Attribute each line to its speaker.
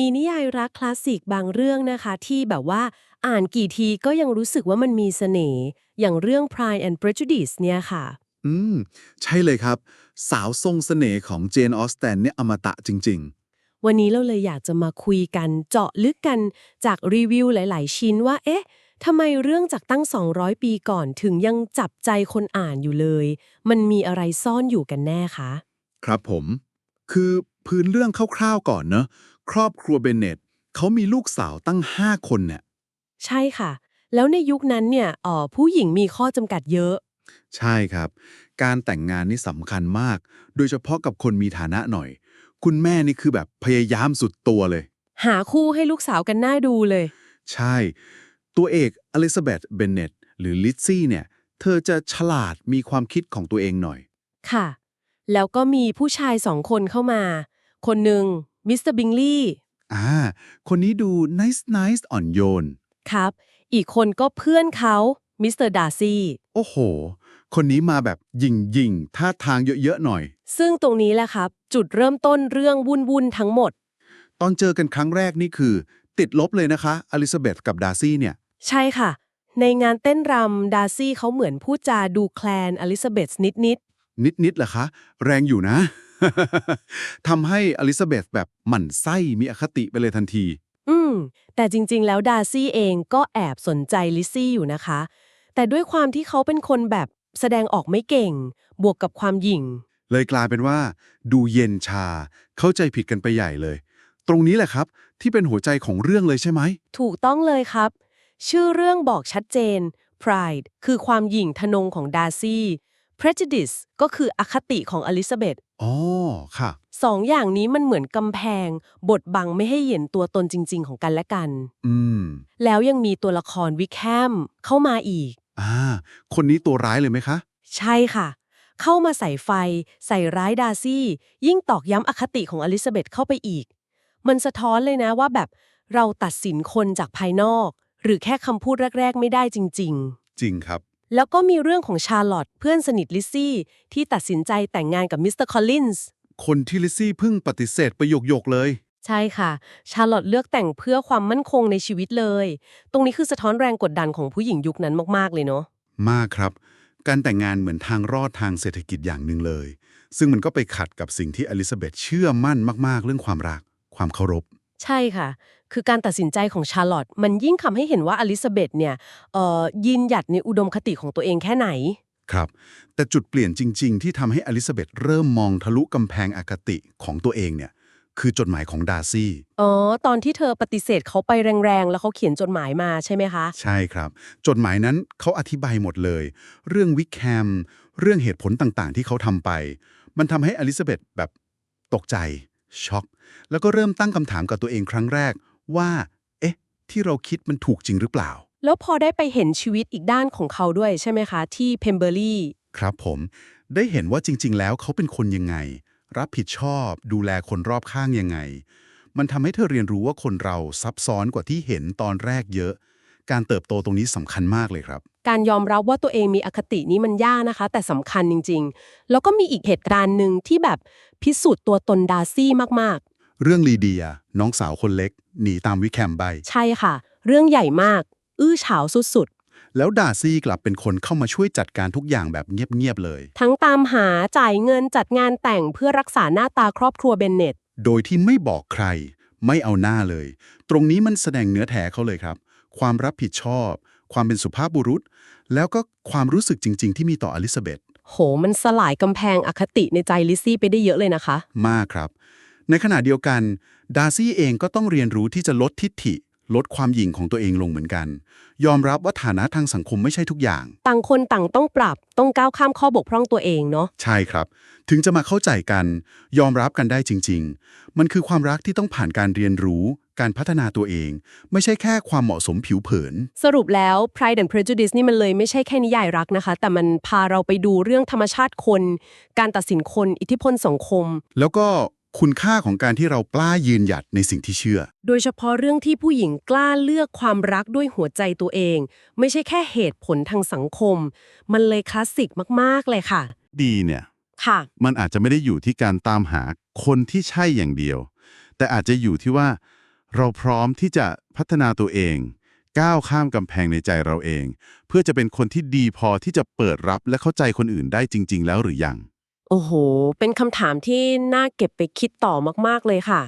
Speaker 1: มีนิยายรักคลาสสิกบางเรื่องนะคะที่แบบว่าอ่านกี่ทีก็ยังรู้สึกว่ามันมีเสน่ห์อย่างเรื่อง Pride and Prejudice เนี่ยค่ะ
Speaker 2: อืม ใช่เลยครับ สาวทรงเสน่ห์ของเจนออสแตนเนี่ยอมตะจริง
Speaker 1: วันนี้เราเลยอยากจะมาคุยกันเจาะลึกกันจากรีวิวหลาย ๆ ชิ้นว่า เอ๊ะทำไมเรื่องจากตั้ง 200 ปีก่อนถึงยังจับใจคนอ่านอยู่เลย มันมีอะไรซ่อนอยู่กันแน่คะ
Speaker 2: ๆครับผม คือพื้นเรื่องคร่าว ๆ ก่อนเนอะ ครอบครัวเบนเน็ตเขามีลูกสาวตั้ง 5 คนเนี่ย
Speaker 1: ใช่ค่ะ แล้วในยุคนั้นเนี่ยเอ่อผู้หญิงมีข้อจำกัดเยอะ
Speaker 2: ใช่ครับ การแต่งงานนี่สำคัญมาก โดยเฉพาะกับคนมีฐานะหน่อย คุณแม่นี่คือแบบพยายามสุดตัวเลย
Speaker 1: หาคู่ให้ลูกสาวกันน่าดูเลย
Speaker 2: ใช่ ตัวเอกอลิซาเบธเบนเน็ตหรือลิซซี่เนี่ย เธอจะฉลาดมีความคิดของตัวเองหน่อย
Speaker 1: ค่ะ แล้วก็มีผู้ชายสองคนเข้ามา คนหนึ่ง มิสเตอร์บิงลี่
Speaker 2: อ่า คนนี้ดู nice nice อ่อนโยน
Speaker 1: ครับ อีกคนก็เพื่อนเขามิสเตอร์ดาร์ซี่
Speaker 2: โอ้โห คนนี้มาแบบยิงยิงๆท่าทางเยอะๆหน่อย
Speaker 1: ซึ่งตรงนี้แหละครับ จุดเริ่มต้นเรื่องวุ่นๆทั้งหมด
Speaker 2: ตอนเจอกันครั้งแรกนี่คือ ติดลบเลยนะคะอลิซาเบธกับดาร์ซี่เนี่ย
Speaker 1: ใช่ค่ะ ในงานเต้นรำดาร์ซี่เขาเหมือนพูดจาดูแคลนอลิซาเบธนิด
Speaker 2: นิดๆเหรอคะ แรงอยู่นะ ทำให้อลิซาเบธแบบหมั่นไส้มีอคติไปเลยทันที
Speaker 1: ๆอืม แต่จริงๆ แล้วดาร์ซี่เองก็แอบสนใจลิซซี่อยู่นะคะ แต่ด้วยความที่เขาเป็นคนแบบแสดงออกไม่เก่ง บวกกับความหยิ่ง
Speaker 2: เลยกลายเป็นว่า ดูเย็นชา เข้าใจผิดกันไปใหญ่เลย ตรงนี้แหละครับ ที่เป็นหัวใจของเรื่องเลยใช่ไหม
Speaker 1: ถูกต้องเลยครับ ชื่อเรื่องบอกชัดเจน Pride คือความหยิ่งทะนงของดาร์ซี่ Prejudice ก็คืออคติของอลิซาเบธ
Speaker 2: อ๋อค่ะ
Speaker 1: สองอย่างนี้มันเหมือนกำแพง บดบังไม่ให้เห็นตัวตนจริง ๆ ของกันและกัน
Speaker 2: อืม
Speaker 1: แล้วยังมีตัวละครวิกแฮมเข้ามาอีก
Speaker 2: อ่า คนนี้ตัวร้ายเลยไหมคะ
Speaker 1: ใช่ค่ะ เข้ามาใส่ไฟ ใส่ร้ายดาร์ซี่ ยิ่งตอกย้ำอคติของอลิซาเบธเข้าไปอีก มันสะท้อนเลยนะว่าแบบเราตัดสินคนจากภายนอก หรือแค่คำพูดแรก ๆ ไม่ได้จริง
Speaker 2: จริงครับ
Speaker 1: ๆ แล้วก็มีเรื่องของชาร์ลอตเพื่อนสนิทลิซซี่ที่ตัดสินใจแต่งงานกับมิสเตอร์คอลลินส์
Speaker 2: คนที่ลิซซี่เพิ่งปฏิเสธประโยคโยกๆเลย
Speaker 1: ใช่ค่ะ ชาร์ลอตเลือกแต่งเพื่อความมั่นคงในชีวิตเลย ตรงนี้คือสะท้อนแรงกดดันของผู้หญิงยุคนั้นมากๆเลยเนาะ
Speaker 2: มากครับ การแต่งงานเหมือนทางรอดทางเศรษฐกิจอย่างหนึ่งเลย ซึ่งมันก็ไปขัดกับสิ่งที่อลิซาเบธเชื่อมั่นมากๆ เรื่องความรัก ความเคารพ
Speaker 1: ใช่ค่ะ คือการตัดสินใจของชาร์ลอตต์มันยิ่งทำให้เห็นว่าอลิซาเบธเนี่ยเอ่อยืนหยัดในอุดมคติของตัวเองแค่ไหน
Speaker 2: ครับ แต่จุดเปลี่ยนจริง ๆ ที่ทำให้อลิซาเบธเริ่มมองทะลุกำแพงอคติของตัวเองเนี่ยคือจดหมายของดาร์ซี่
Speaker 1: อ๋อ ตอนที่เธอปฏิเสธเขาไปแรงๆ แล้วเขาเขียนจดหมายมาใช่ไหมคะ
Speaker 2: ใช่ครับ จดหมายนั้นเขาอธิบายหมดเลย เรื่องวิกแฮม เรื่องเหตุผลต่างๆ ที่เขาทำไป มันทำให้อลิซาเบธแบบตกใจ ช็อก แล้วก็เริ่มตั้งคำถามกับตัวเองครั้งแรก ว่า เอ๊ะ ที่เราคิดมันถูกจริงหรือเปล่า
Speaker 1: แล้วพอได้ไปเห็นชีวิตอีกด้านของเขาด้วยใช่ไหมคะ ที่เพมเบอรี่
Speaker 2: ครับผม ได้เห็นว่าจริง ๆ แล้วเขาเป็นคนยังไง รับผิดชอบ ดูแลคนรอบข้างยังไง มันทำให้เธอเรียนรู้ว่าคนเราซับซ้อนกว่าที่เห็นตอนแรกเยอะ การเติบโตตรงนี้สำคัญมากเลยครับ
Speaker 1: การยอมรับว่าตัวเองมีอคตินี้มันยากนะคะ แต่สำคัญจริง ๆ แล้วก็มีอีกเหตุการณ์หนึ่งที่แบบพิสูจน์ตัวตนดาร์ซี่มาก
Speaker 2: เรื่องลีเดีย น้องสาวคนเล็ก หนีตามวิกแคมไป
Speaker 1: ๆใช่ค่ะ เรื่องใหญ่มาก อื้อฉาวสุด
Speaker 2: แล้วดาร์ซี่กลับเป็นคนเข้ามาช่วยจัดการทุกอย่างแบบเงียบ ๆ เลย
Speaker 1: ๆ ทั้งตามหาจ่ายเงินจัดงานแต่งเพื่อรักษาหน้าตาครอบครัวเบนเน็ต
Speaker 2: โดยที่ไม่บอกใคร ไม่เอาหน้าเลย ตรงนี้มันแสดงเนื้อแท้เขาเลยครับ ความรับผิดชอบ ความเป็นสุภาพบุรุษ แล้วก็ความรู้สึกจริง ๆ ที่มีต่ออลิซาเบธ
Speaker 1: โห มันสลายกำแพงอคติในใจลิซซี่ไปได้เยอะเลยนะคะ
Speaker 2: มากครับ ในขณะเดียวกัน ดาร์ซี่เองก็ต้องเรียนรู้ที่จะลดทิฐิ ลดความหยิ่งของตัวเองลงเหมือนกัน ยอมรับว่าฐานะทางสังคมไม่ใช่ทุกอย่าง
Speaker 1: ต่างคนต่างต้องปรับต้องก้าวข้ามข้อบกพร่องตัวเองเนาะ
Speaker 2: ใช่ครับ ถึงจะมาเข้าใจกัน ยอมรับกันได้จริง ๆ มันคือความรักที่ต้องผ่านการเรียนรู้ การพัฒนาตัวเอง ไม่ใช่แค่ความเหมาะสมผิวเผิน
Speaker 1: สรุปแล้ว Pride and Prejudice นี่มันเลยไม่ใช่แค่นิยายรักนะคะ แต่มันพาเราไปดูเรื่องธรรมชาติคน การตัดสินคน อิทธิพลสังคม
Speaker 2: แล้วก็ คุณค่าของการที่เรากล้ายืนหยัดในสิ่งที่เชื่อ
Speaker 1: โดยเฉพาะเรื่องที่ผู้หญิงกล้าเลือกความรักด้วยหัวใจตัวเอง ไม่ใช่แค่เหตุผลทางสังคม มันเลยคลาสสิกมาก ๆ เลยค่ะ
Speaker 3: ดีเนี่ย
Speaker 1: ค่ะ
Speaker 3: มันอาจจะไม่ได้อยู่ที่การตามหาคนที่ใช่อย่างเดียว แต่อาจจะอยู่ที่ว่า
Speaker 2: เราพร้อมที่จะพัฒนาตัวเอง ก้าวข้ามกำแพงในใจเราเอง เพื่อจะเป็นคนที่ดีพอที่จะเปิดรับและเข้าใจคนอื่นได้จริง ๆ แล้วหรือยัง
Speaker 1: โอ้โห เป็นคำถามที่น่าเก็บไปคิดต่อมากๆเลยค่ะ